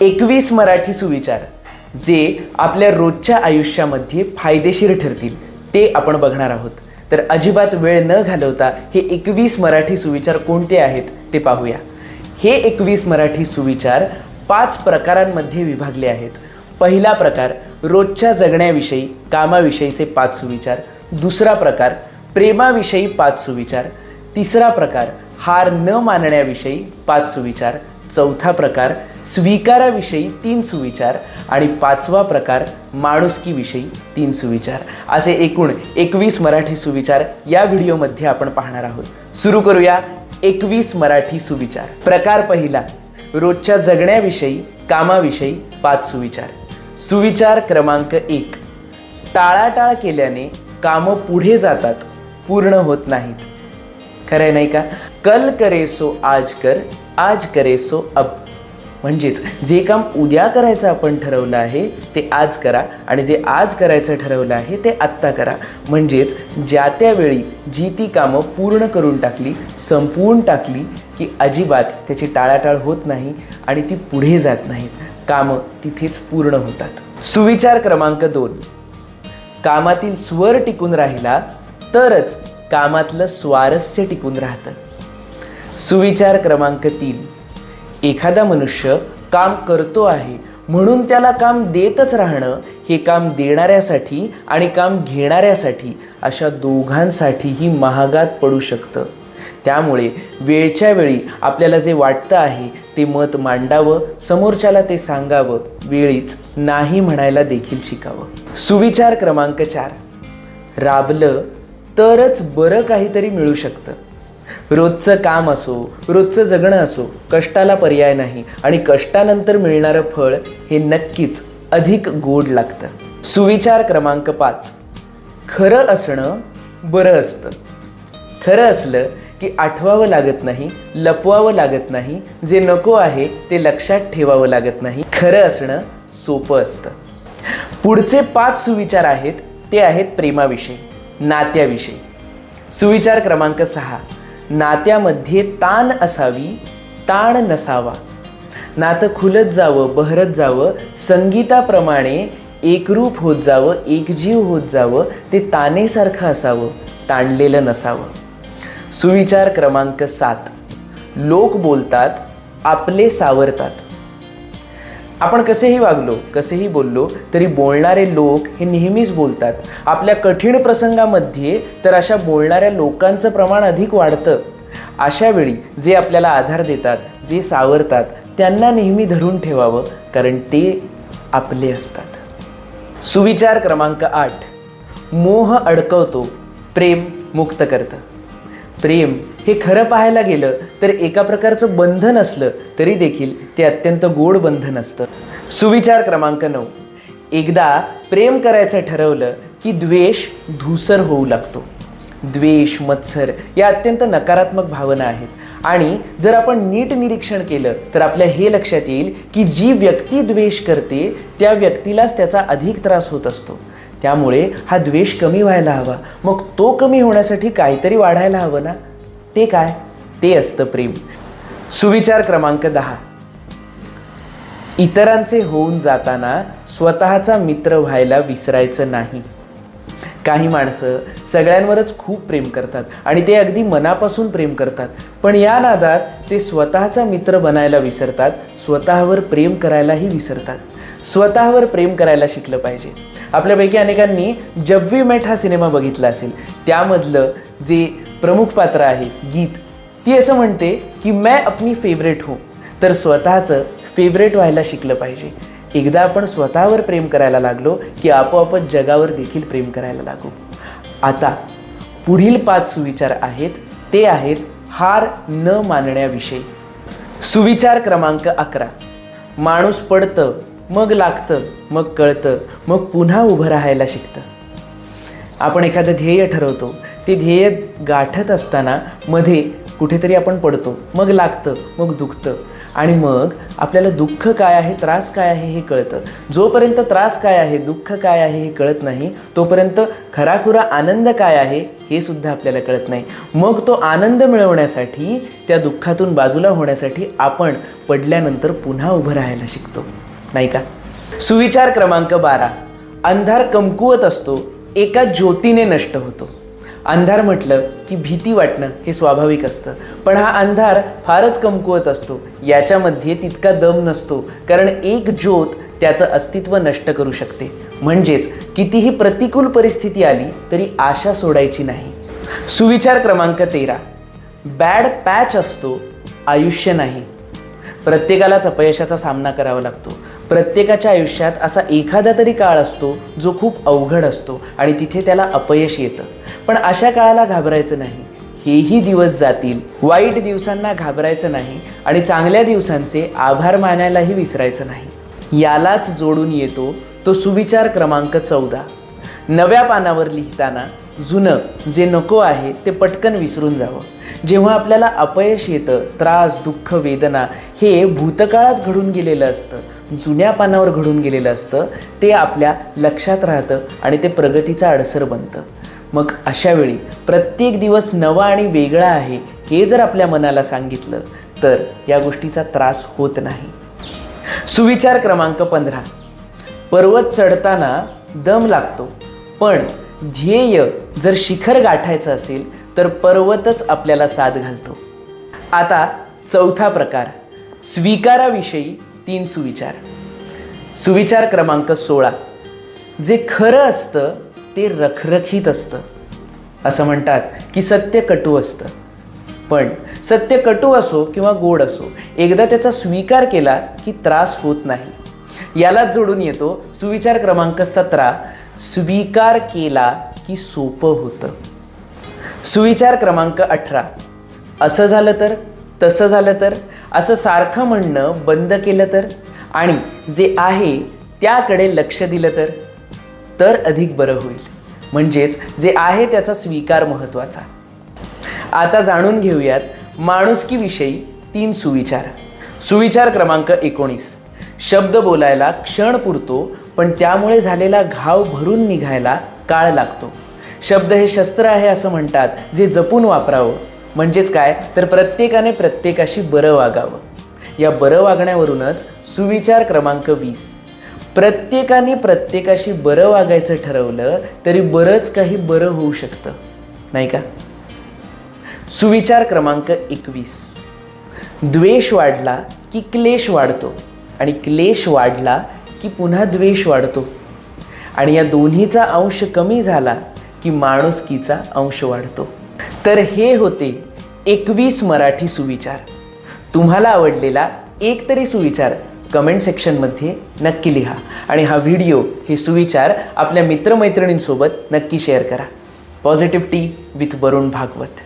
एकवीस मराठी सुविचार जे आपल्या रोजच्या आयुष्यामध्ये फायदेशीर ठरतील ते आपण बघणार आहोत. तर अजिबात वेळ न घालवता हे एकवीस मराठी सुविचार कोणते आहेत ते पाहूया. हे एकवीस मराठी सुविचार पाच प्रकारांमध्ये विभागले आहेत. पहिला प्रकार रोजच्या जगण्याविषयी कामाविषयीचे पाच सुविचार. दुसरा प्रकार प्रेमाविषयी पाच सुविचार. तिसरा प्रकार हार न मानण्याविषयी पाच सुविचार. चौथा प्रकार स्वीकाराविषयी तीन सुविचार आणि पाचवा प्रकार माणुसकीविषयी तीन सुविचार. असे एकूण एकवीस मराठी सुविचार या व्हिडिओमध्ये आपण पाहणार आहोत. सुरू करूया एकवीस मराठी सुविचार. प्रकार पहिला रोजच्या जगण्याविषयी कामाविषयी पाच सुविचार. सुविचार क्रमांक एक टाळाटाळ केल्याने कामं पुढे जातात पूर्ण होत नाहीत. खरं आहे नाही का? कल करे सो आज कर आज करे सो अब म्हणजेच जे काम उद्या करायचं आपण ठरवलं आहे ते आज करा आणि जे आज करायचं ठरवलं आहे ते आत्ता करा. म्हणजेच ज्या त्यावेळी जी ती कामं पूर्ण करून टाकली संपवून टाकली की अजिबात त्याची टाळाटाळ होत नाही आणि ती पुढे जात नाहीत. कामं तिथेच पूर्ण होतात. सुविचार क्रमांक दोन. कामातील स्वर टिकून राहिला तरच कामातलं स्वारस्य टिकून राहतं. सुविचार क्रमांक तीन. एखादा मनुष्य काम करतो आहे म्हणून त्याला काम देतच राहणं हे काम देणाऱ्यासाठी आणि काम घेणाऱ्यासाठी अशा दोघांसाठीही महागात पडू शकतं. त्यामुळे वेळच्या वेळी आपल्याला जे वाटतं आहे ते मत मांडावं समोरच्याला ते सांगावं वेळीच नाही म्हणायला देखील शिकावं. सुविचार क्रमांक चार. राबलं तरच बरं काहीतरी मिळू शकतं. रोजचं काम असो रोजचं जगणं असो कष्टाला पर्याय नाही आणि कष्टानंतर मिळणारं फळ हे नक्कीच अधिक गोड लागतं. सुविचार क्रमांक पाच. खरं असणं बरं असतं. खरं असलं की आठवावं लागत नाही लपवावं लागत नाही जे नको आहे ते लक्षात ठेवावं लागत नाही. खरं असणं सोपं असतं. पुढचे पाच सुविचार आहेत ते आहेत प्रेमाविषयी नात्याविषयी. सुविचार क्रमांक सहा. नात्यामध्ये ताण असावी ताण नसावा. नातं खुलत जावं बहरत जावं संगीताप्रमाणे एकरूप होत जावं एकजीव होत जावं ते तानेसारखं असावं ताणलेलं नसावं. सुविचार क्रमांक सात. लोक बोलतात आपले सावरतात. आपण कसेही वागलो कसेही बोललो तरी बोलणारे लोक हे नेहमीच बोलतात. आपल्या कठीण प्रसंगामध्ये तर अशा बोलणाऱ्या लोकांचं प्रमाण अधिक वाढतं. अशा वेळी जे आपल्याला आधार देतात जे सावरतात त्यांना नेहमी धरून ठेवावं कारण ते आपले असतात. सुविचार क्रमांक आठ. मोह अडकवतो प्रेम मुक्त करतं. प्रेम हे खरं पाहायला गेलं तर एका प्रकारचं बंधन असलं तरी देखील ते अत्यंत गोड बंधन असतं. सुविचार क्रमांक नऊ. एकदा प्रेम करायचं ठरवलं की द्वेष धूसर होऊ लागतो. द्वेष मत्सर या अत्यंत नकारात्मक भावना आहेत. आणि जर आपण नीट निरीक्षण केलं तर आपल्या हे लक्षात येईल की जी व्यक्ती द्वेष करते त्या व्यक्तीलाच त्याचा अधिक त्रास होत असतो. त्यामुळे हा द्वेष कमी व्हायला हवा. मग तो कमी होण्यासाठी काहीतरी वाढायला हवं ना? ते काय? ते असतं प्रेम. सुविचार क्रमांक दहा. इतरांचे होऊन जाताना स्वतःचा मित्र व्हायला विसरायचं नाही. काही माणसं सगळ्यांवरच खूप प्रेम करतात आणि ते अगदी मनापासून प्रेम करतात. पण या नादात ते स्वतःचा मित्र बनायला विसरतात स्वतःवर प्रेम करायलाही विसरतात. स्वतःवर प्रेम करायला शिकलं पाहिजे. आपल्यापैकी अनेकांनी जब वी मेट हा सिनेमा बघितला असेल. त्यामधलं जे प्रमुख पात्र आहे गीत. ती असं म्हणते की मैं अपनी फेवरेट हूँ. तर स्वतःचं फेवरेट व्हायला शिकलं पाहिजे. एकदा आपण स्वतःवर प्रेम करायला लागलो की आपोआपच जगावर देखील प्रेम करायला लागू. आता पुढील पाच सुविचार आहेत. ते आहेत हार न मानण्याविषयी. सुविचार क्रमांक अकरा. माणूस पडतं मग लागतं मग कळतं मग पुन्हा उभं राहायला शिकतं. आपण एखादं ध्येय ठरवतो. ते ध्येय गाठत असताना मध्ये कुठेतरी आपण पडतो. मग लागतं मग दुखतं. आणि मग आपल्याला दुःख काय आहे त्रास काय आहे हे कळतं. जोपर्यंत त्रास काय आहे दुःख काय आहे हे कळत नाही तोपर्यंत खराखुरा आनंद काय आहे हे सुद्धा आपल्याला कळत नाही. मग तो आनंद मिळवण्यासाठी त्या दुःखातून बाजूला होण्यासाठी आपण पडल्यानंतर पुन्हा उभं राहायला शिकतो. नाही का? सुविचार क्रमांक बारा. अंधार कमकुवत असतो एका ज्योतीने नष्ट होतो. अंधार म्हटलं की भीती वाटणं हे स्वाभाविक असतं. पण हा अंधार फारच कमकुवत असतो. याच्यामध्ये तितका दम नसतो. कारण एक ज्योत त्याचं अस्तित्व नष्ट करू शकते. म्हणजेच कितीही प्रतिकूल परिस्थिती आली तरी आशा सोडायची नाही. सुविचार क्रमांक तेरा. बॅड पॅच असतो आयुष्य नाही. प्रत्येकालाच अपयशाचा सामना करावा लागतो. प्रत्येकाच्या आयुष्यात असा एखादा तरी काळ असतो जो खूप अवघड असतो आणि तिथे त्याला अपयश येतं. पण अशा काळाला घाबरायचं नाही. हेही दिवस जातील. वाईट दिवसांना घाबरायचं नाही आणि चांगल्या दिवसांचे आभार मानायलाही विसरायचं नाही. यालाच जोडून येतो तो सुविचार क्रमांक चौदा. नव्या पानावर लिहिताना जुनं जे नको आहे ते पटकन विसरून जावं. जेव्हा आपल्याला अपयश येतं त्रास दुःख वेदना हे भूतकाळात घडून गेलेलं असतं. जुन्या पानावर घडून गेलेलं असतं ते आपल्या लक्षात राहतं आणि ते प्रगतीचा अडसर बनतं. मग अशावेळी प्रत्येक दिवस नवा आणि वेगळा आहे हे जर आपल्या मनाला सांगितलं तर या गोष्टीचा त्रास होत नाही. सुविचार क्रमांक पंधरा. पर्वत चढताना दम लागतो. पण ध्येय जर शिखर गाठायचं असेल तर पर्वतच आपल्याला साथ घालतो. आता चौथा प्रकार. स्वीकाराविषयी तीन सुविचार. सुविचार क्रमांक सोळा. जे खरं असतं ते रखरखीत असतं. असं म्हणतात की सत्य कटू असतं. पण सत्य कटू असो किंवा गोड असो एकदा त्याचा स्वीकार केला की त्रास होत नाही. यालाच जोडून येतो सुविचार क्रमांक सतरा. स्वीकार केला की सोपं होतं. सुविचार क्रमांक अठरा. असं झालं तर तसं झालं तर असं सारखं म्हणणं बंद केलं तर? आणि जे आहे त्याकडे लक्ष दिलं तर? तर अधिक बरं होईल. म्हणजेच जे आहे त्याचा स्वीकार महत्त्वाचा. आता जाणून घेऊयात माणुसकीविषयी तीन सुविचार. सुविचार क्रमांक एकोणीस. शब्द बोलायला क्षण पुरतो पण त्यामुळे झालेला घाव भरून निघायला काळ लागतो. शब्द हे शस्त्र आहे असं म्हणतात जे जपून वापरावं. म्हणजेच काय? तर प्रत्येकाने प्रत्येकाशी बरं वागावं. या बरं वागण्यावरूनच सुविचार क्रमांक वीस. प्रत्येकाने प्रत्येकाशी बरं वागायचं ठरवलं तरी बरंच काही बरं होऊ शकतं. नाही का? सुविचार क्रमांक एकवीस. द्वेष वाढला की क्लेश वाढतो आणि क्लेश वाढला की पुन्हा द्वेष वाढतो. आणि या दोन्हीचा अंश कमी झाला की माणुसकीचा अंश वाढतो. तर हे होते एकवीस मराठी सुविचार. तुम्हाला आवडलेला एक तरी सुविचार कमेंट सेक्शनमध्ये नक्की लिहा. आणि हा व्हिडिओ हे सुविचार आपल्या मित्रमैत्रिणींसोबत नक्की शेअर करा. Positive tea with Varun Bhagwat